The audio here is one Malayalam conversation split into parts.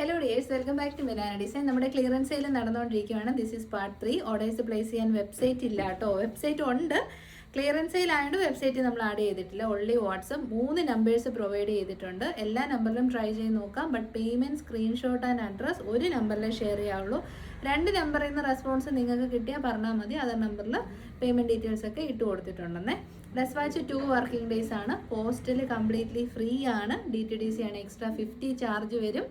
Hello dears welcome back to Milana design നമ്മുടെ ക്ലിയറൻസ് സെയിൽ നടന്നുകൊണ്ടിരിക്കുകയാണ്. This is part three orders place ചെയ്യാൻ വെബ്സൈറ്റ് ഇല്ല കേട്ടോ. വെബ്സൈറ്റ് ഉണ്ട്. ക്ലിയറൻസ് സെയിൽ ആയതുകൊണ്ട് വെബ്സൈറ്റ് നമ്മൾ ആഡ് ചെയ്തിട്ടില്ല. ഓൺലി വാട്സപ്പ് മൂന്ന് നമ്പേഴ്സ് പ്രൊവൈഡ് ചെയ്തിട്ടുണ്ട്. എല്ലാ നമ്പറിലും ട്രൈ ചെയ്ത് നോക്കാം. But payment screenshot and address ഒരു നമ്പറിലേ ഷെയർ ചെയ്യാവുള്ളൂ. രണ്ട് നമ്പറിൽ നിന്ന് റെസ്പോൺസ് നിങ്ങൾക്ക് കിട്ടിയാൽ പറഞ്ഞാൽ മതി. അതർ നമ്പറിൽ പേയ്മെന്റ് ഡീറ്റെയിൽസ് ഒക്കെ ഇട്ട് കൊടുത്തിട്ടുണ്ടെന്നേ. Dispatch two working days ആണ്. പോസ്റ്റൽ കംപ്ലീറ്റ്ലി ഫ്രീ ആണ്. ഡി ടി ഡി സി ആണ്. എക്സ്ട്രാ ഫിഫ്റ്റി ചാർജ് വരും.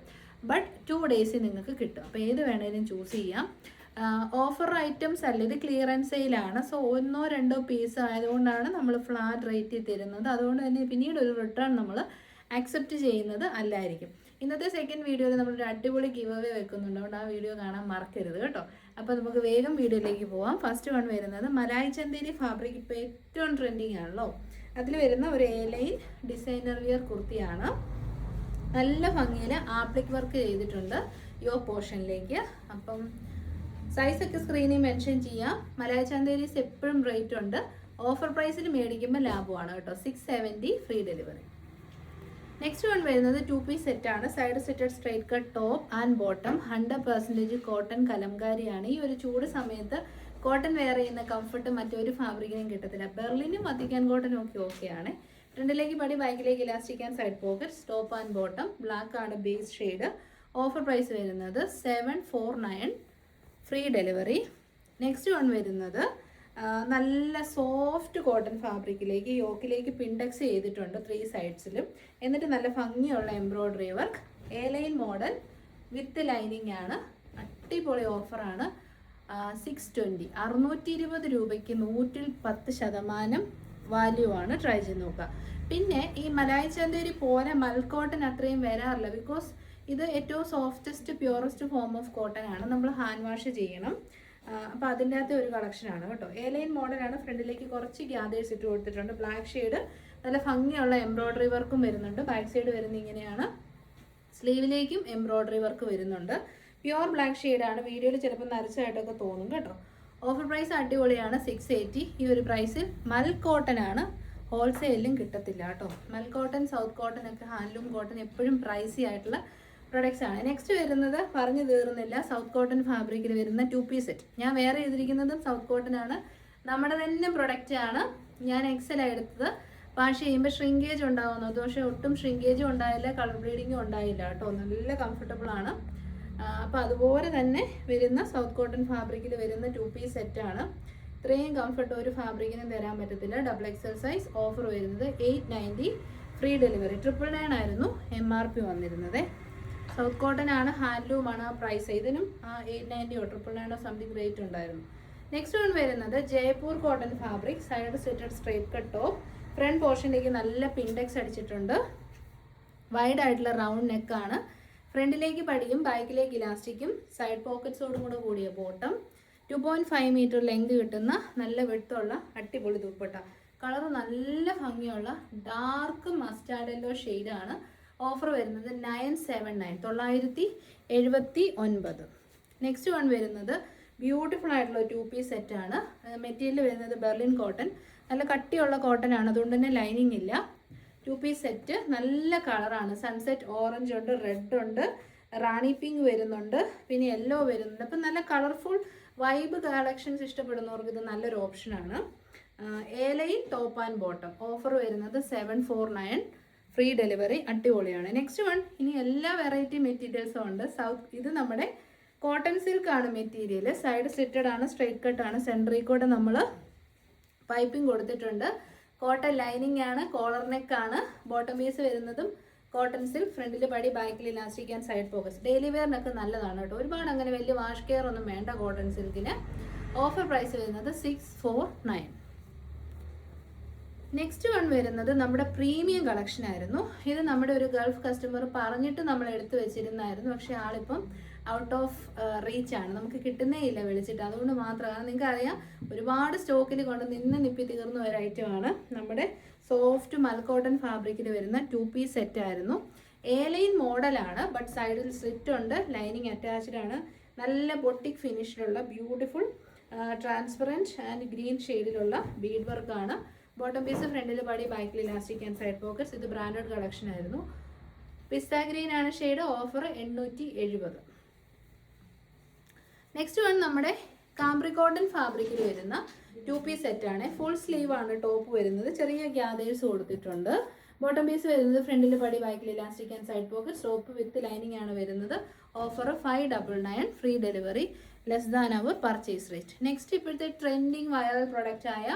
ബട്ട് ടു ഡേയ്സ് നിങ്ങൾക്ക് കിട്ടും. അപ്പോൾ ഏത് വേണേലും ചൂസ് ചെയ്യാം. ഓഫർ ഐറ്റംസ് അല്ല ഇത് ക്ലിയറൻസ് സെയിലാണ് സോ ഒന്നോ രണ്ടോ പീസ് ആയതുകൊണ്ടാണ് നമ്മൾ ഫ്ലാറ്റ് റേറ്റിൽ തരുന്നത്. അതുകൊണ്ട് തന്നെ പിന്നീട് ഒരു റിട്ടേൺ നമ്മൾ അക്സെപ്റ്റ് ചെയ്യുന്നത് അല്ലായിരിക്കും. ഇന്നത്തെ സെക്കൻഡ് വീഡിയോയിൽ നമ്മളൊരു അടിപൊളി ഗിവ് അവേ വെക്കുന്നുണ്ട്. അതുകൊണ്ട് ആ വീഡിയോ കാണാൻ മറക്കരുത് കേട്ടോ. അപ്പോൾ നമുക്ക് വേഗം വീഡിയോയിലേക്ക് പോവാം. ഫസ്റ്റ് വൺ വരുന്നത് മലായി ചന്തേരി ഫാബ്രിക് ഇപ്പോൾ ഏറ്റവും ട്രെൻഡിങ് ആണല്ലോ. അതിൽ വരുന്ന ഒരു എ ലൈൻ ഡിസൈനർ വിയർ കുർത്തിയാണ്. നല്ല ഭംഗിയിൽ ആപ്ലിക് വർക്ക് ചെയ്തിട്ടുണ്ട് യോ പോർഷനിലേക്ക്. അപ്പം സൈസൊക്കെ സ്ക്രീനിൽ മെൻഷൻ ചെയ്യാം. മലയാള ചന്തേരീസ് എപ്പോഴും റേറ്റ് ഉണ്ട്. ഓഫർ പ്രൈസിൽ മേടിക്കുമ്പോൾ ലാഭമാണ് കേട്ടോ. Six seventy free delivery next one വരുന്നത് ടു പീസ് സെറ്റാണ് side slitted straight cut top and bottom hundred percentage cotton കലംകാരിയാണ്. ഈ ഒരു ചൂട് സമയത്ത് കോട്ടൺ വെയർ ചെയ്യുന്ന കംഫർട്ട് മറ്റൊരു ഫാബ്രിക്കിനും കിട്ടത്തില്ല. ബെർലിനും വത്തിക്കാൻ കോട്ടനും ഒക്കെ ഓക്കെയാണ് ഫ്രണ്ടിലേക്ക് പടി ബാക്കിലേക്ക് elastic and side pocket top and bottom black ആണ് ബേസ് ഷെയ്ഡ്. ഓഫർ പ്രൈസ് വരുന്നത് seven four nine free delivery. Next one വരുന്നത് നല്ല സോഫ്റ്റ് കോട്ടൺ ഫാബ്രിക്കിലേക്ക് യോക്കിലേക്ക് പിൻഡെക്സ് ചെയ്തിട്ടുണ്ട് ത്രീ സൈഡ്സിലും എന്നിട്ട് നല്ല ഭംഗിയുള്ള embroidery work A line model with lining ആണ്. അടിപൊളി ഓഫറാണ് സിക്സ് ട്വന്റി അറുന്നൂറ്റി ഇരുപത് രൂപയ്ക്ക് നൂറ്റിൽ പത്ത് ശതമാനം വാല്യൂ ആണ് ട്രൈ ചെയ്ത് നോക്കുക. പിന്നെ ഈ മലായി ചന്തേരി പോലെ മൽക്കോട്ടൻ അത്രയും വരാറില്ല. ബിക്കോസ് ഇത് ഏറ്റവും softest purest form of cotton ആണ്. നമ്മൾ ഹാൻഡ് വാഷ് ചെയ്യണം. അപ്പോൾ അതിന്റെ അകത്തെ ഒരു കളക്ഷനാണ് കേട്ടോ. എലൈൻ മോഡലാണ് ഫ്രണ്ടിലേക്ക് കുറച്ച് ഗ്യാദേഴ്സ് ഇട്ട് കൊടുത്തിട്ടുണ്ട്. ബ്ലാക്ക് ഷെയ്ഡ് നല്ല ഭംഗിയുള്ള എംബ്രോയ്ഡറി വർക്കും വരുന്നുണ്ട്. ബാക്ക് സൈഡ് വരുന്ന ഇങ്ങനെയാണ്. സ്ലീവിലേക്കും എംബ്രോയ്ഡറി വർക്ക് വരുന്നുണ്ട്. പ്യുവർ ബ്ലാക്ക് ഷെയ്ഡാണ് വീഡിയോയിൽ ചിലപ്പോൾ നരച്ചതായിട്ടൊക്കെ തോന്നും കേട്ടോ. ഓഫർ പ്രൈസ് അടിപൊളിയാണ് സിക്സ് എയ്റ്റി ഈ ഒരു പ്രൈസിൽ മൽ കോട്ടൺ ആണ്. ഹോൾസെയിലും കിട്ടത്തില്ല കേട്ടോ. മൽ കോട്ടൺ സൗത്ത് കോട്ടൺ ഒക്കെ ഹാൻഡ്ലൂം കോട്ടൺ എപ്പോഴും പ്രൈസി ആയിട്ടുള്ള പ്രൊഡക്ട്സ് ആണ്. നെക്സ്റ്റ് വരുന്നത് പറഞ്ഞു തീർന്നില്ല സൗത്ത് കോട്ടൺ ഫാബ്രിക്കിൽ വരുന്ന ടു പീസ് സെറ്റ് ഞാൻ വേറെ ചെയ്തിരിക്കുന്നതും സൗത്ത് കോട്ടൺ ആണ്. നമ്മുടെ തന്നെ പ്രൊഡക്റ്റ് ആണ്. ഞാൻ എക്സൽ എടുത്തത്. വാഷ് ചെയ്യുമ്പോൾ ഷ്രിങ്കേജ് ഉണ്ടാവുന്നു. പക്ഷേ ഒട്ടും ഷ്രിങ്കേജും ഉണ്ടായില്ല കളർ ബ്ലീഡിങ്ങും ഉണ്ടായില്ല കേട്ടോ. നല്ല കംഫർട്ടബിൾ ആണ്. അപ്പോൾ അതുപോലെ തന്നെ വരുന്ന സൗത്ത് കോട്ടൺ ഫാബ്രിക്കിൽ വരുന്ന ടു പീസ് സെറ്റാണ് ഇത്രയും കംഫർട്ട് ഒരു ഫാബ്രിക്കിനും തരാൻ പറ്റത്തില്ല. ഡബിൾ എക്സൽ സൈസ് ഓഫർ വരുന്നത് eight ninety free delivery triple nine ആയിരുന്നു എം ആർ പി വന്നിരുന്നത്. സൗത്ത് കോട്ടൺ ആണ് ഹാൻഡ്ലൂമാണ് പ്രൈസ് ഇതിനും ആ എയ്റ്റ് നയന്റിയോ ട്രിപ്പിൾ നയനോ സംതിങ് റേറ്റ് ഉണ്ടായിരുന്നു. നെക്സ്റ്റ് വൺ വരുന്നത് Jaipur cotton fabric side slitted straight cut top front പോർഷനിലേക്ക് നല്ല പിൻഡെക്സ് അടിച്ചിട്ടുണ്ട്. വൈഡ് ആയിട്ടുള്ള റൗണ്ട് നെക്കാണ് ഫ്രണ്ടിലേക്ക് പടിയും ബാക്കിലേക്ക് ഇലാസ്റ്റിക്കും സൈഡ് പോക്കറ്റ്സോടും കൂടെ കൂടിയ bottom two point five metre length കിട്ടുന്ന നല്ല വെട്ടുള്ള അട്ടിപൊളി ദുപ്പട്ട. കളർ നല്ല ഭംഗിയുള്ള ഡാർക്ക് മസ്റ്റാർഡ് യെല്ലോ ഷെയ്ഡാണ് ഓഫർ വരുന്നത് നയൻ സെവൻ നയൻ തൊള്ളായിരത്തി എഴുപത്തി ഒൻപത്. നെക്സ്റ്റ് വൺ വരുന്നത് ബ്യൂട്ടിഫുൾ ആയിട്ടുള്ള ടു പീസ് സെറ്റാണ് മെറ്റീരിയൽ വരുന്നത് ബെർലിൻ കോട്ടൺ നല്ല കട്ടിയുള്ള കോട്ടൺ ആണ്. അതുകൊണ്ട് തന്നെ ലൈനിങ് ഇല്ല. ടു പീസ് സെറ്റ് നല്ല കളറാണ്. സൺസെറ്റ് ഓറഞ്ച് ഉണ്ട് റെഡ് ഉണ്ട് റാണി പിങ്ക് വരുന്നുണ്ട് പിന്നെ യെല്ലോ വരുന്നുണ്ട്. അപ്പം നല്ല കളർഫുൾ വൈബ് കളക്ഷൻസ് ഇഷ്ടപ്പെടുന്നവർക്ക് ഇത് നല്ലൊരു ഓപ്ഷനാണ് ഏലയിൽ ടോപ്പ് ആൻഡ് ബോട്ടം ഓഫർ വരുന്നത് seven four nine free delivery അടിപൊളിയാണ്. നെക്സ്റ്റ് വൺ ഇനി എല്ലാ വെറൈറ്റി മെറ്റീരിയൽസും ഉണ്ട്. സൗത്ത് ഇത് നമ്മുടെ കോട്ടൺ സിൽക്ക് ആണ് മെറ്റീരിയൽ സൈഡ് സ്ലിറ്റഡ് ആണ് സ്ട്രൈറ്റ് കട്ട് ആണ്. സെൻട്രിൽ കൂടെ നമ്മൾ പൈപ്പിംഗ് കൊടുത്തിട്ടുണ്ട്. കോട്ടൺ ലൈനിങ് ആണ് കോളർ നെക്ക് ആണ്. ബോട്ടം പീസ് വരുന്നതും കോട്ടൺ സിൽക്ക് ഫ്രണ്ടിൽ പടി ബാക്കിൽ elastic and side pockets daily വെയറിനൊക്കെ നല്ലതാണ് കേട്ടോ. ഒരുപാട് അങ്ങനെ വലിയ വാഷ് കെയർ ഒന്നും വേണ്ട കോട്ടൺ സിൽക്കിന് ഓഫർ പ്രൈസ് വരുന്നത് six four nine next one വരുന്നത് നമ്മുടെ പ്രീമിയം കളക്ഷൻ ആയിരുന്നു. ഇത് നമ്മുടെ ഒരു ഗൾഫ് കസ്റ്റമർ പറഞ്ഞിട്ട് നമ്മൾ എടുത്തു വെച്ചിരുന്നായിരുന്നു. പക്ഷെ ആളിപ്പം ഔട്ട് ഓഫ് റീച്ച് ആണ്. നമുക്ക് കിട്ടുന്നേ ഇല്ല വിളിച്ചിട്ട്. അതുകൊണ്ട് മാത്രമാണ് നിങ്ങൾക്ക് അറിയാം ഒരുപാട് സ്റ്റോക്കിൽ കൊണ്ട് നിന്ന് നിപ്പി തീർന്ന ഒരു ഐറ്റമാണ് നമ്മുടെ സോഫ്റ്റ് മൽക്കോട്ടൺ ഫാബ്രിക്കിൽ വരുന്ന ടു പീസ് സെറ്റ് ആയിരുന്നു. ഏലൈൻ മോഡലാണ് ബട്ട് സൈഡിൽ സ്ലിറ്റ് ഉണ്ട് ലൈനിങ് അറ്റാച്ച്ഡ് ആണ്. നല്ല ബൊട്ടിക് ഫിനിഷിലുള്ള ബ്യൂട്ടിഫുൾ ട്രാൻസ്പെറന്റ് ആൻഡ് ഗ്രീൻ ഷെയ്ഡിലുള്ള ബീഡ് വർക്കാണ് ബോട്ടം പീസ് ഫ്രണ്ടിൽ പാടി ബാക്കിൽ ഇലാസ്റ്റിക് ആൻഡ് സൈഡ് പോക്കറ്റ്സ് ഇത് ബ്രാൻഡഡ് കളക്ഷൻ ആയിരുന്നു. പിസ്ത ഗ്രീൻ ആണ് ഷെയ്ഡ് ഓഫർ എണ്ണൂറ്റി എഴുപത് നെക്സ്റ്റ് വൺ നമ്മുടെ കാംബ്രി കോട്ടൺ ഫാബ്രിക്കിൽ വരുന്ന ടു പീസ് സെറ്റ് ആണ്. ഫുൾ സ്ലീവ് ആണ് ടോപ്പ് വരുന്നത്. ചെറിയ ഗ്യാദേഴ്സ് കൊടുത്തിട്ടുണ്ട്. ബോട്ടം പീസ് വരുന്നത് ഫ്രണ്ടിൽ പടി ബാക്കിൽ ഇലാസ്റ്റിക് ആൻഡ് സൈഡ് പോക്കറ്റ് സോപ്പ് വിത്ത് ലൈനിങ് ആണ് വരുന്നത്. Offer five double nine free delivery less than our purchase rate next ഇപ്പോഴത്തെ ട്രെൻഡിങ് വൈറൽ പ്രൊഡക്റ്റ് ആയ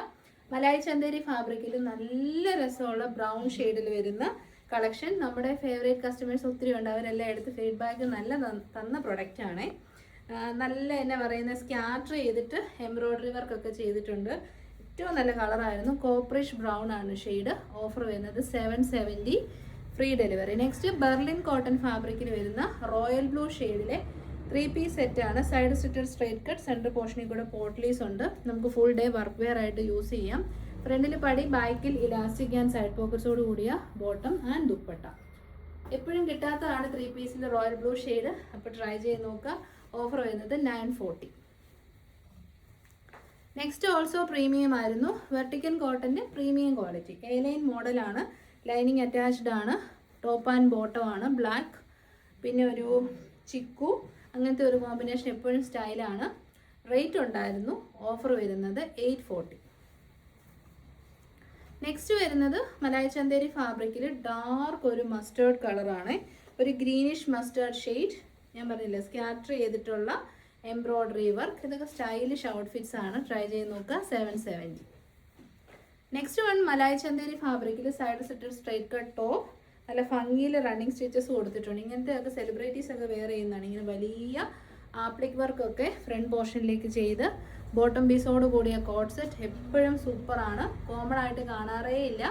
മലായി ചന്തേരി ഫാബ്രിക്കിൽ നല്ല രസമുള്ള ബ്രൗൺ ഷെയ്ഡിൽ വരുന്ന കളക്ഷൻ. നമ്മുടെ ഫേവറേറ്റ് കസ്റ്റമേഴ്സ് ഒത്തിരി ഉണ്ട്. അവരെല്ലാം എടുത്ത് ഫീഡ്ബാക്ക് നല്ല തന്ന- തന്ന പ്രൊഡക്റ്റ് ആണ്. നല്ല എന്നെ പറയുന്ന സ്കാറ്റർ ചെയ്തിട്ട് എംബ്രോയ്ഡറി വർക്ക് ഒക്കെ ചെയ്തിട്ടുണ്ട്. ഏറ്റവും നല്ല കളറായിരുന്നു. കോപ്പറിഷ് ബ്രൗൺ ആണ് ഷെയ്ഡ്. ഓഫർ വരുന്നത് seven seventy free delivery next Berlin cotton ഫാബ്രിക്കിൽ വരുന്ന റോയൽ ബ്ലൂ ഷെയ്ഡിലെ ത്രീ പീസ് സെറ്റ് ആണ്. Side slitted straight cut centre പോർഷനിൽ കൂടെ പോർട്ട്ലീസ് ഉണ്ട്. നമുക്ക് ഫുൾ ഡേ വർക്ക് വെയർ ആയിട്ട് യൂസ് ചെയ്യാം. ഫ്രണ്ടിൽ പടി ബാക്കിൽ ഇലാസ്റ്റിക് ആൻഡ് സൈഡ് പോക്കറ്റ്സോട് കൂടിയ ബോട്ടം ആൻഡ് ദുപ്പട്ട. എപ്പോഴും കിട്ടാത്തതാണ് ത്രീ പീസിന്റെ റോയൽ ബ്ലൂ ഷെയ്ഡ് അപ്പോൾ ട്രൈ ചെയ്ത് നോക്കുക ഓഫർ വരുന്നത് nine forty next also premium ആയിരുന്നു. വെർട്ടിക്കൽ കോട്ടന്റെ പ്രീമിയം ക്വാളിറ്റി എ ലൈൻ മോഡലാണ് ലൈനിങ് അറ്റാച്ച്ഡ് ആണ്. ടോപ്പ് ആൻഡ് ബോട്ടം ആണ്. ബ്ലാക്ക് പിന്നെ ഒരു ചിക്കു. അങ്ങനത്തെ ഒരു കോമ്പിനേഷൻ എപ്പോഴും സ്റ്റൈലാണ് റേറ്റ് ഉണ്ടായിരുന്നു. ഓഫർ വരുന്നത് എയ്റ്റ് ഫോർട്ടി നെക്സ്റ്റ് വരുന്നത് മലായ ചന്തേരി ഫാബ്രിക്കിൽ ഡാർക്ക് ഒരു മസ്റ്റേർഡ് കളറാണ് ഒരു ഗ്രീനിഷ് മസ്റ്റേർഡ് ഷെയ്ഡ് ഞാൻ പറഞ്ഞില്ലേ സ്കാറ്റർ ചെയ്തിട്ടുള്ള എംബ്രോയ്ഡറി വർക്ക് ഇതൊക്കെ സ്റ്റൈലിഷ് ഔട്ട്ഫിറ്റ്സ് ആണ്. ട്രൈ ചെയ്ത് നോക്കുക. Seven seventy next one Malai Chanderi ഫാബ്രിക്കിൽ side slitted straight cut top നല്ല ഭംഗിയിൽ റണ്ണിങ് സ്റ്റിച്ചസ് കൊടുത്തിട്ടുണ്ട്. ഇങ്ങനത്തെ ഒക്കെ സെലിബ്രിറ്റീസ് ഒക്കെ വെയർ ചെയ്യുന്നതാണ്. ഇങ്ങനെ വലിയ ആപ്ലിക് വർക്ക് ഒക്കെ ഫ്രണ്ട് പോർഷനിലേക്ക് ചെയ്ത് ബോട്ടം പീസോട് കൂടിയ കോട്ട് സെറ്റ് എപ്പോഴും സൂപ്പറാണ് കോമൺ ആയിട്ട് കാണാറേ ഇല്ല.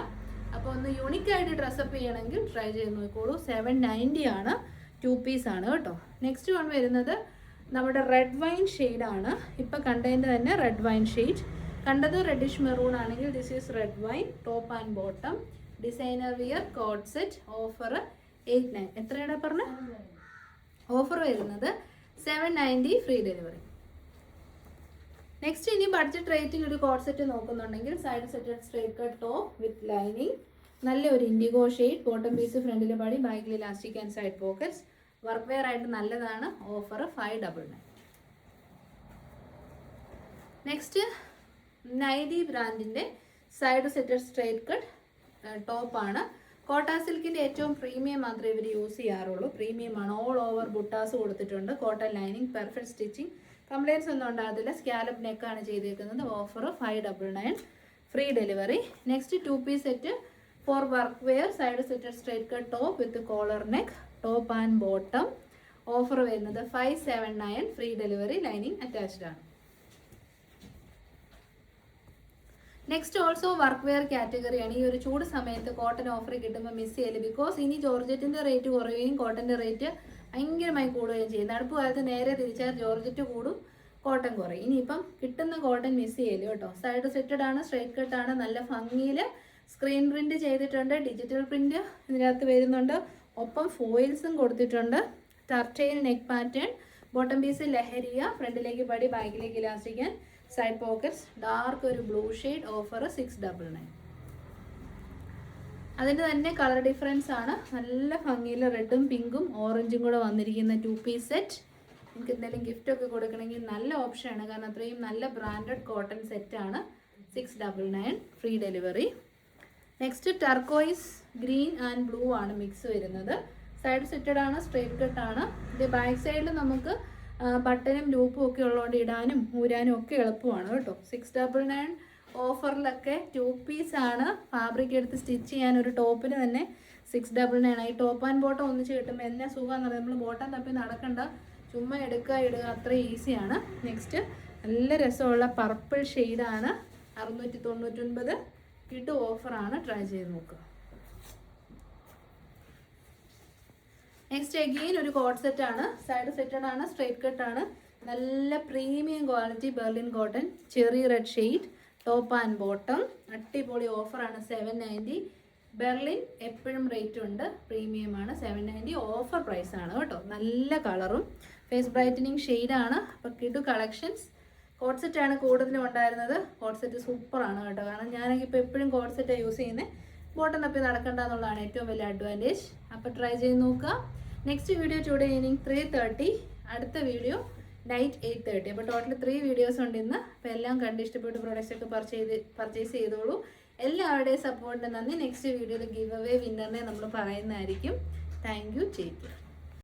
അപ്പോൾ ഒന്ന് യൂണിക് ആയിട്ട് ഡ്രസ്സപ്പ് ചെയ്യണമെങ്കിൽ ട്രൈ ചെയ്ത് നോക്കിക്കോളൂ. സെവൻ നയന്റി ആണ് ടു പീസ് ആണ് കേട്ടോ. നെക്സ്റ്റ് വൺ വരുന്നത് നമ്മുടെ റെഡ് വൈൻ ആണ്. ഇപ്പോൾ കണ്ടതിന്റെ തന്നെ റെഡ് വൈൻ ഷെയ്ഡ് കണ്ടത് റെഡിഷ് മെറൂൺ ആണെങ്കിൽ this is red wine top and bottom designer wear co-ord set offer eight nine എത്രയാണ് പറഞ്ഞ? ഓഫർ വരുന്നത് seven ninety free delivery next ഇനി ബഡ്ജറ്റ് റേറ്റിൽ ഒരു co-ord set നോക്കുന്നുണ്ടെങ്കിൽ side slitted straight cut top with lining നല്ല ഒരു ഇൻഡിഗോ ഷെയ്ഡ് ബോട്ടം പീസ് ഫ്രണ്ടിലെ പാടി ബാക്കിൽ elastic and side pockets work wear ആയിട്ട് നല്ലതാണ്. Offer five double nine next നൈഡി ബ്രാൻഡിന്റെ സൈഡ് സെറ്റഡ് സ്ട്രേറ്റ് കട്ട് ടോപ്പാണ്. കോട്ട സിൽക്കിന്റെ ഏറ്റവും പ്രീമിയം മാത്രമേ ഇവർ യൂസ് ചെയ്യാറുള്ളൂ. പ്രീമിയം ആണ്. ഓൾ ഓവർ ബുട്ടാസ് കൊടുത്തിട്ടുണ്ട്. Cotton lining perfect stitching complaints ഒന്നും ഉണ്ടാകത്തില്ല. സ്കാലപ്പ് നെക്കാണ് ചെയ്തേക്കുന്നത്. Offer five double nine free delivery next two piece set for work wear side slitted straight cut top with collar neck top and bottom offer വരുന്നത് five seven nine free delivery lining attached ആണ്. നെക്സ്റ്റ് ഓൾസോ വർക്ക് വെയർ കാറ്റഗറിയാണ് ഈ ഒരു ചൂട് സമയത്ത് കോട്ടൺ ഓഫർ കിട്ടുമ്പോൾ മിസ് ചെയ്യൽ. ബിക്കോസ് ഇനി ജോർജറ്റിന്റെ റേറ്റ് കുറയുകയും കോട്ടന്റെ റേറ്റ് ഭയങ്കരമായി കൂടുകയും ചെയ്യും. തണുപ്പ് കാലത്ത് നേരെ തിരിച്ചാൽ ജോർജറ്റ് കൂടും കോട്ടൺ കുറയും. ഇനിയിപ്പം കിട്ടുന്ന കോട്ടൺ മിസ് ചെയ്യൽ കേട്ടോ. സൈഡ് സെറ്റഡ് ആണ് സ്ട്രൈറ്റ് കട്ട് ആണ്. നല്ല ഭംഗിയിൽ സ്ക്രീൻ പ്രിന്റ് ചെയ്തിട്ടുണ്ട് ഡിജിറ്റൽ പ്രിന്റ് ഇതിനകത്ത് വരുന്നുണ്ട്. ഒപ്പം ഫോയിൽസും കൊടുത്തിട്ടുണ്ട്. Turtle neck pattern bottom piece leheriya ഫ്രണ്ടിലേക്ക് പടി ബാക്കിലേക്ക് ഇലാസ്റ്റിക്കാൻ സൈഡ് പോക്കറ്റ്സ് ഡാർക്ക് ഒരു blue shade offer six double nine അതിന്റെ തന്നെ കളർ ഡിഫറൻസ് ആണ്. നല്ല ഭംഗിയിൽ റെഡും പിങ്കും ഓറഞ്ചും കൂടെ വന്നിരിക്കുന്ന ടു പീസ് സെറ്റ് നിങ്ങൾക്ക് എന്തെങ്കിലും ഗിഫ്റ്റ് ഒക്കെ കൊടുക്കണമെങ്കിൽ നല്ല ഓപ്ഷനാണ് കാരണം അത്രയും നല്ല ബ്രാൻഡഡ് കോട്ടൺ സെറ്റാണ് six double nine free delivery next turquoise green and blue ആണ് മിക്സ് വരുന്നത്. സൈഡ് സെറ്റഡ് ആണ് സ്ട്രേറ്റ് കട്ടാണ് ഇത് ബാക്ക് സൈഡിൽ നമുക്ക് ബട്ടനും ലൂപ്പും ഒക്കെ ഉള്ളതുകൊണ്ട് ഇടാനും ഊരാനും ഒക്കെ എളുപ്പമാണ് കേട്ടോ. സിക്സ് ഡബിൾ നയൻ ഓഫറിലൊക്കെ ടു പീസ് ആണ്. ഫാബ്രിക് എടുത്ത് സ്റ്റിച്ച് ചെയ്യാൻ ഒരു ടോപ്പിന് തന്നെ സിക്സ് ഡബിൾ നയൻ ഈ ടോപ്പ് ആൻഡ് ബോട്ടം ഒന്നിച്ച് കിട്ടുമ്പോൾ എന്നാ സുഖമാണെന്ന് പറയുമ്പോൾ നമ്മൾ ബോട്ടം തപ്പി നടക്കണ്ട. ചുമ്മാ എടുക്കുക ഇടുക അത്ര ഈസിയാണ് നെക്സ്റ്റ് നല്ല രസമുള്ള പർപ്പിൾ ഷെയ്ഡാണ് അറുന്നൂറ്റി തൊണ്ണൂറ്റൊൻപത്. കിട്ടു ഓഫറാണ് ട്രൈ ചെയ്ത് നോക്കുക നെക്സ്റ്റ് അഗെയിൻ ഒരു കോട്ട് സെറ്റ് ആണ്. സൈഡ് സെറ്റഡ് ആണ് സ്ട്രേറ്റ് കട്ട് ആണ്. നല്ല premium quality Berlin cotton cherry red shade top and bottom അടിപൊളി ഓഫറാണ് സെവൻ നയന്റി ബെർലിൻ എപ്പോഴും റേറ്റ് ഉണ്ട്. പ്രീമിയം ആണ് സെവൻ നയന്റി ഓഫർ പ്രൈസ് ആണ് കേട്ടോ. നല്ല കളറും ഫേസ് ബ്രൈറ്റനിങ് ഷെയ്ഡാണ് അപ്പോൾ കിടു കളക്ഷൻസ് കോട്ട് സെറ്റാണ് കൂടുതലും ഉണ്ടായിരുന്നത്. കോട്ട് സെറ്റ് സൂപ്പറാണ് കേട്ടോ. കാരണം ഞാനൊക്കെ ഇപ്പോൾ എപ്പോഴും കോട്ട് സെറ്റാണ് യൂസ് ചെയ്യുന്നത് ബോട്ടം തപ്പി നടക്കണ്ട എന്നുള്ളതാണ് ഏറ്റവും വലിയ അഡ്വാന്റേജ് അപ്പോൾ ട്രൈ ചെയ്ത് നോക്കുക. Next video today evening three thirty അടുത്ത വീഡിയോ നൈറ്റ് എയ്റ്റ് തേർട്ടി അപ്പോൾ ടോട്ടൽ ത്രീ വീഡിയോസ് ഉണ്ട് ഇന്ന്. അപ്പോൾ എല്ലാം കണ്ട് ഇഷ്ടപ്പെട്ട് പ്രോഡക്റ്റ്സ് ഒക്കെ പർച്ചേസ് പർച്ചേസ് ചെയ്തോളൂ. എല്ലാവരുടെയും സപ്പോർട്ടിന് നന്ദി. നെക്സ്റ്റ് വീഡിയോയിൽ ഗിവ് അവേ വിന്നറിനെ നമ്മൾ പറയുന്നതായിരിക്കും. താങ്ക് യു ചേച്ചി